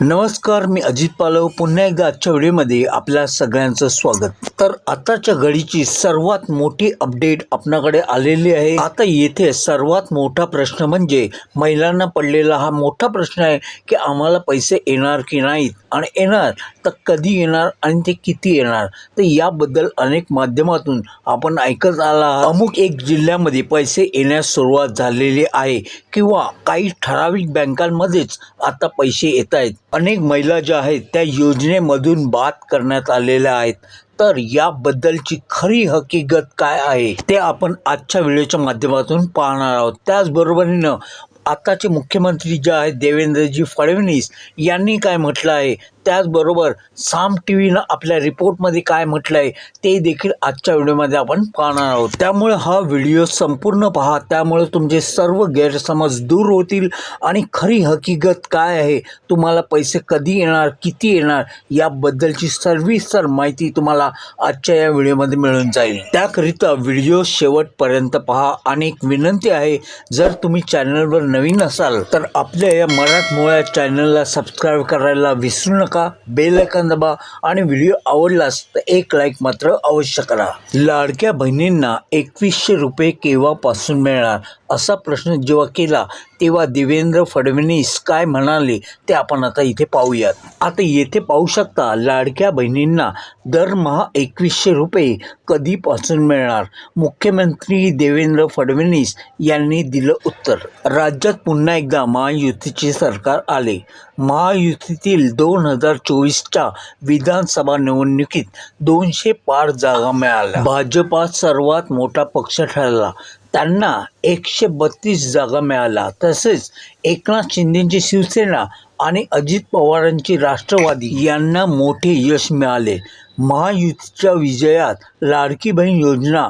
नमस्कार मी अजित पालव. पुन्हा एकदा आजच्या व्हिडिओमध्ये आपल्या सगळ्यांचं स्वागत. तर आताच्या घडीची सर्वात मोठी अपडेट आपणाकडे आलेली आहे. आता येथे सर्वात मोठा प्रश्न म्हणजे महिलांना पडलेला हा मोठा प्रश्न आहे की आम्हाला पैसे येणार की नाहीत. आणि येणार तर कधी येणार आणि ते किती येणार? तर याबद्दल अनेक माध्यमातून आपण ऐकत आला अमुक एक जिल्ह्यामध्ये पैसे येण्यास सुरुवात झालेली आहे किंवा काही ठराविक बँकांमध्येच आता पैसे येत आहेत अनेक महिला ज्या आहेत त्या योजनेमधून बाद करण्यात आलेल्या आहेत. तर याबद्दलची खरी हकीकत काय आहे ते आपण आजच्या व्हिडिओच्या माध्यमातून पाहणार आहोत. त्याचबरोबरीनं आताचे मुख्यमंत्री जे आहेत देवेंद्रजी फडणवीस यांनी काय म्हटलं आहे त्याचबरोबर साम टी व्हीनं आपल्या रिपोर्टमध्ये काय म्हटलं आहे ते देखील आजच्या व्हिडिओमध्ये आपण पाहणार आहोत. त्यामुळे हा व्हिडिओ संपूर्ण पहा. त्यामुळे तुमचे सर्व गैरसमज दूर होतील आणि खरी हकीकत काय आहे? तुम्हाला पैसे कधी येणार किती येणार? याबद्दलची सर्विसर माहिती तुम्हाला आजच्या या व्हिडिओमध्ये मिळून जाईल. त्याकरिता व्हिडिओ शेवटपर्यंत पहा आणि एक विनंती आहे जर तुम्ही चॅनलवर नवीन असाल तर आपल्या या मराठमोळ्या चॅनलला सबस्क्राईब करायला विसरू नका. बेल आयकॉन दबा आणि व्हिडिओ आवडलास तर एक लाईक मात्र अवश्य करा. लाडक्या बहिणींना एकवीसशे रुपये केव्हापासून मिळणार? असा प्रश्न जेव्हा केला तेव्हा देवेंद्र फडणवीस काय म्हणाले ते आपण आता इथे पाहूयात. आता येथे पाहू शकता लाडक्या बहिणींना दरमहा एकवीसशे रुपये कधीपासून मिळणार? मुख्यमंत्री देवेंद्र फडणवीस यांनी दिलं उत्तर. राज्यात पुन्हा एकदा महायुतीचे सरकार आले. महायुतीतील दोन हजार चोवीसच्या विधानसभा निवडणुकीत दोनशे पार जागा मिळाल्या. भाजपा सर्वात मोठा पक्ष ठरला. त्यांना एकशे बत्तीस जागा मिळाल्या. तसेच एकनाथ शिंदेची शिवसेना आणि अजित पवारांची राष्ट्रवादी यांना मोठे यश मिळाले. महायुतीच्या विजयात लाडकी बहीण योजना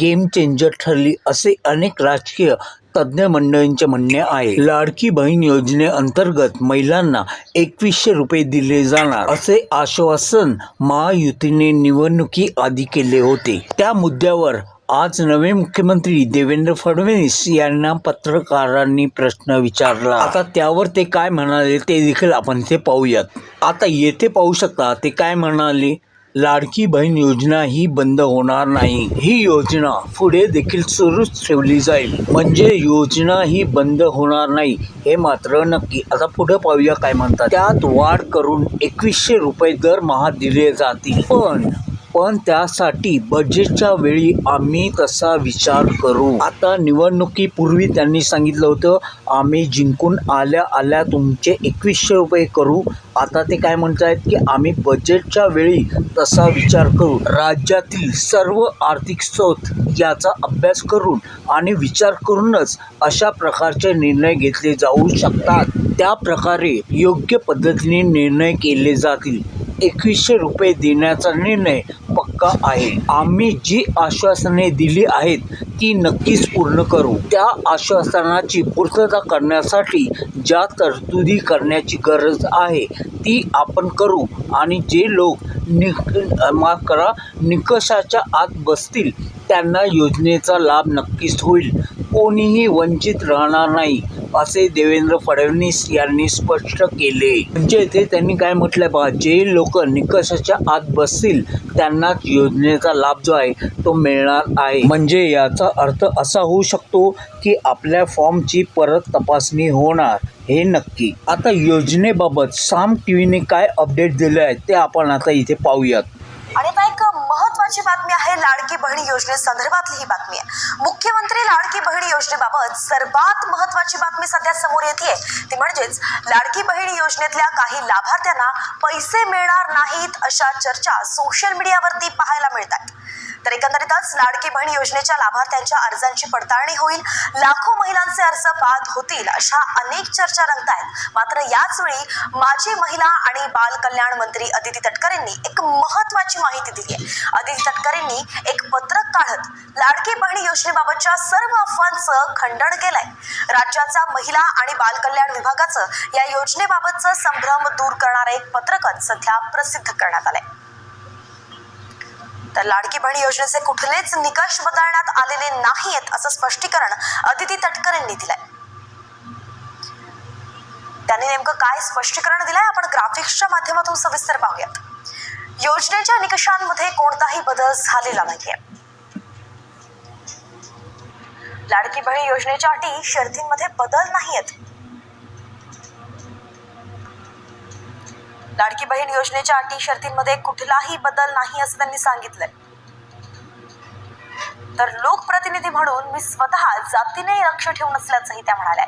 गेम चेंजर ठरली असे अनेक राजकीय तज्ज्ञ मंडळींचे म्हणणे आहे लाडकी बहीण योजनेअंतर्गत महिलांना एकवीसशे रुपये दिले जाणार असे आश्वासन महायुतीने निवडणुकी आधी केले होते. त्या मुद्द्यावर आज नवे मुख्यमंत्री देवेंद्र फडणवीस यांना पत्रकारांनी प्रश्न विचारला. आता त्यावर ते काय म्हणाले ते देखील आपण ते पाहूयात. आता येथे पाहू शकता ते काय म्हणाले? लाडकी बहीण योजना ही बंद होणार नाही. ही योजना पुढे देखील सुरूच ठेवली जाईल. म्हणजे योजना ही बंद होणार नाही हे मात्र नक्की. आता पुढे पाहूया काय म्हणतात. त्यात वाढ करून एकवीसशे रुपये दरमहा दिले जातील. पण पण त्यासाठी बजेटच्या वेळी आम्ही तसा विचार करू. आता निवडणुकीपूर्वी त्यांनी सांगितलं होतं आम्ही जिंकून आल्या आल्या तुमचे एकवीसशे रुपये करू. आता ते काय म्हणत आहेत की आम्ही बजेटच्या वेळी तसा विचार करू. राज्यातील सर्व आर्थिक स्रोत याचा अभ्यास करून आणि विचार करूनच अशा प्रकारचे निर्णय घेतले जाऊ शकतात. त्या प्रकारे योग्य पद्धतीने निर्णय केले जातील. एकवीसशे रुपये देण्याचा निर्णय भूमिका आहे? आम्ही जी आश्वासने दिली आहेत ती नक्कीच पूर्ण करू. त्या आश्वासनाची पूर्तता करण्यासाठी ज्या तरतुदी करण्याची गरज आहे ती आपण करू आणि जे लोक निक माफ करा निकषाच्या आत बसतील त्यांना योजनेचा लाभ नक्कीच होईल. कोणीही वंचित राहणार नाही. असे देवेंद्र फडणवीस यांनी स्पष्ट केले. म्हणजे इथे त्यांनी काय म्हटलंय पहा जे लोक निकषाच्या आत बसतील त्यांनाच योजनेचा लाभ जो आहे तो मिळणार आहे. म्हणजे याचा अर्थ असा होऊ शकतो की आपल्या फॉर्मची परत तपासणी होणार हे नक्की. आता योजनेबाबत साम टी व्हीने काय अपडेट दिले आहेत ते आपण आता इथे पाहूयात. महत्वाची बातमी आहे लाडकी बहिणी योजनेसंदर्भातली ही बातमी आहे. मुख्यमंत्री लाडकी बहिणी योजनेबाबत सर्वात महत्वाची बातमी सध्या समोर येते ती म्हणजेच लाडकी बहिणी योजनेतल्या काही लाभार्थ्यांना पैसे मिळणार नाहीत अशा चर्चा सोशल मीडियावरती पाहायला मिळतात तर एकंदरीतच लाडकी बहीण योजनेच्या लाभार्थ्यांच्या अर्जांची पडताळणी होईल. लाखो महिलांचे अर्ज बाद होतील अशा अनेक चर्चा रंगतायत. मात्र याच वेळी माजी महिला आणि बाल कल्याण मंत्री अदिती तटकरेंनी एक महत्वाची माहिती दिली आहे. अदिती तटकरेंनी एक पत्रक काढत लाडकी बहीण योजनेबाबतच्या सर्व अफवांचं खंडन केलंय. राज्याचा महिला आणि बाल कल्याण विभागाचं या योजनेबाबतचं संभ्रम दूर करणारं एक पत्रकच सध्या प्रसिद्ध करण्यात आलंय. तर लाडकी बहीण योजनेचे कुठलेच निकष बदलण्यात आलेले नाहीत असं स्पष्टीकरण अदिती तटकरेंनी दिलंय. त्यांनी नेमकं काय स्पष्टीकरण दिलंय? आपण ग्राफिक्सच्या माध्यमातून सविस्तर पाहूयात. योजनेच्या निकषांमध्ये कोणताही बदल झालेला नाहीये. लाडकी बहीण योजनेच्या अटी शर्तींमध्ये बदल नाहीयेत. लाडकी बहीण योजनेच्या अटी शर्तींमध्ये कुठलाही बदल नाही असं त्यांनी सांगितलंय. तर लोकप्रतिनिधी म्हणून मी स्वतः जातीने लक्ष ठेवून असल्याचंही त्या म्हणाल्या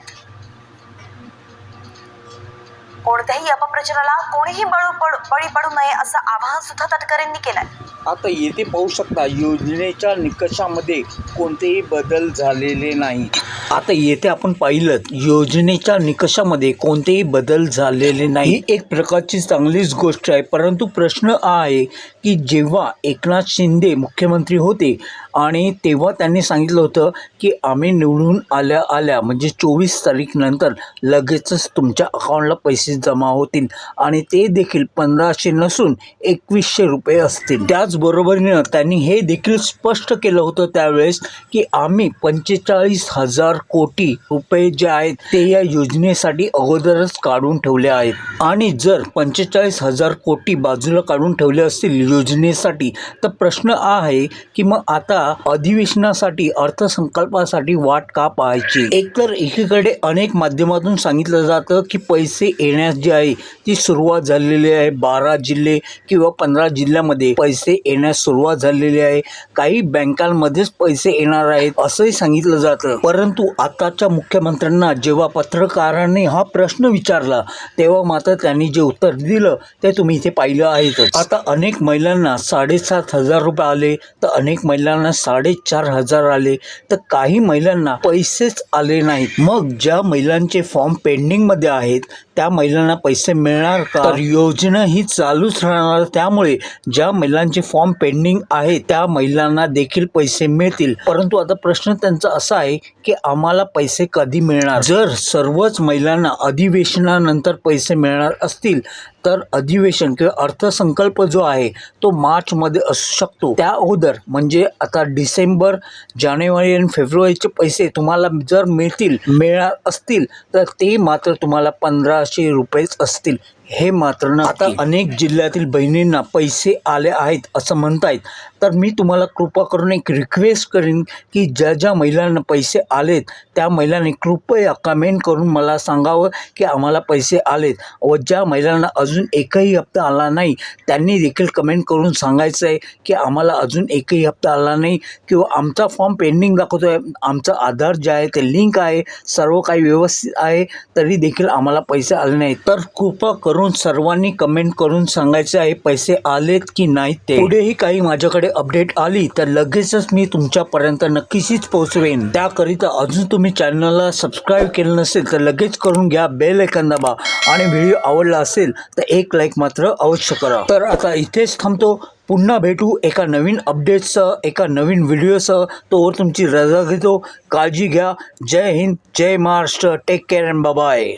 कोणत्याही अपप्रचाराला कोणीही बळू पड- बळी पडू नये असं आवाहन सुद्धा तटकरेंनी केलंय. आता येथे पाहू शकता योजनेच्या निकषामध्ये कोणतेही बदल झालेले नाही. आता येथे आपण पाहिलं योजनेच्या निकषामध्ये कोणतेही बदल झालेले नाही. ही एक प्रकारची चांगलीच गोष्ट आहे. परंतु प्रश्न हा आहे की जेव्हा एकनाथ शिंदे मुख्यमंत्री होते आणि तेव्हा त्यांनी सांगितलं होतं की आम्ही निवडून आल्या आल्या म्हणजे चोवीस तारीखनंतर लगेचच तुमच्या अकाउंटला पैसे जमा होतील आणि ते देखील पंधराशे नसून एकवीसशे रुपये असतील. त्याचबरोबरीनं त्यांनी हे देखील स्पष्ट केलं होतं त्यावेळेस की आम्ही पंचेचाळीस हजार कोटी रुपये जे आहेत ते या योजनेसाठी अगोदरच काढून ठेवले आहेत. आणि जर पंचेचाळीस हजार कोटी बाजूला काढून ठेवले असतील योजनेसाठी तर प्रश्न आहे की मग आता अधिवेशनासाठी अर्थसंकल्पासाठी वाट का पाहायची? एकतर एकीकडे अनेक माध्यमातून सांगितलं जातं की पैसे येण्या येण्यास जी आहे ती सुरुवात झालेली आहे बारा जिल्हे किंवा पंधरा जिल्ह्यामध्ये. पैसे येण्यास सुरुवात झालेली आहे. काही बँकांमध्येच पैसे येणार आहेत असंही सांगितलं जातं. परंतु आताच्या मुख्यमंत्र्यांना जेव्हा पत्रकारांनी हा प्रश्न विचारला तेव्हा मात्र त्यांनी जे उत्तर दिलं ते तुम्ही इथे पाहिलं आहेतच. आता अनेक महिलांना साडेसात हजार रुपये आले तर अनेक महिलांना साडेचार हजार आले तर काही महिलांना पैसेच आले नाहीत. मग ज्या महिलांचे फॉर्म पेंडिंगमध्ये आहेत त्या महिलांना पैसे मिळणार का? तर योजना ही चालूच राहणार. त्यामुळे ज्या महिलांचे फॉर्म पेंडिंग आहे त्या महिलांना देखील पैसे मिळतील. परंतु आता प्रश्न त्यांचा असा आहे की आम्हाला पैसे कधी मिळणार? जर सर्वच महिलांना अधिवेशनानंतर पैसे मिळणार असतील तर अधिवेशन किंवा अर्थसंकल्प जो आहे तो मार्चमध्ये असू शकतो. त्या अगोदर म्हणजे आता डिसेंबर जानेवारी आणि फेब्रुवारीचे पैसे तुम्हाला जर मिळतील मिळणार असतील तर ते मात्र तुम्हाला पंधराशे रुपयेच असतील. हे मात्र ना आता अनेक जिल्ह्यातील बहिणींना पैसे आले आहेत असं म्हणतायत. तर मी तुम्हाला कृपा करून एक रिक्वेस्ट करीन की ज्या ज्या महिलांना पैसे आलेत त्या महिलांनी कृपया कमेंट करून मला सांगावं की आम्हाला पैसे आलेत. व ज्या महिलांना अजून एकही हप्ता आला नाही त्यांनी देखील कमेंट करून सांगायचं आहे की आम्हाला अजून एकही हप्ता आला नाही. किंवा आमचा फॉर्म पेंडिंग दाखवतो आहे आमचा आधार जे आहे ते लिंक आहे सर्व काही व्यवस्थित आहे तरी देखील आम्हाला पैसे आले नाही तर कृपा करून सर्वांनी कमेंट करून सांगायचं आहे पैसे आलेत की नाहीत ते. पुढेही काही माझ्याकडे अपडेट आली तर लगेचच मी तुमच्यापर्यंत नक्कीच पोहोचवेन. त्याकरिता अजून तुम्ही चॅनलला सबस्क्राईब केलं नसेल तर लगेच करून घ्या बेल ऐकन दाबा. आणि व्हिडिओ आवडला असेल तर एक लाईक मात्र अवश्य करा. तर आता इथेच थांबतो. पुन्हा भेटू एका नवीन अपडेटसह एका नवीन व्हिडिओसह तोवर तुमची रजा घेतो. काळजी घ्या. जय हिंद जय Maharashtra. Take care and bye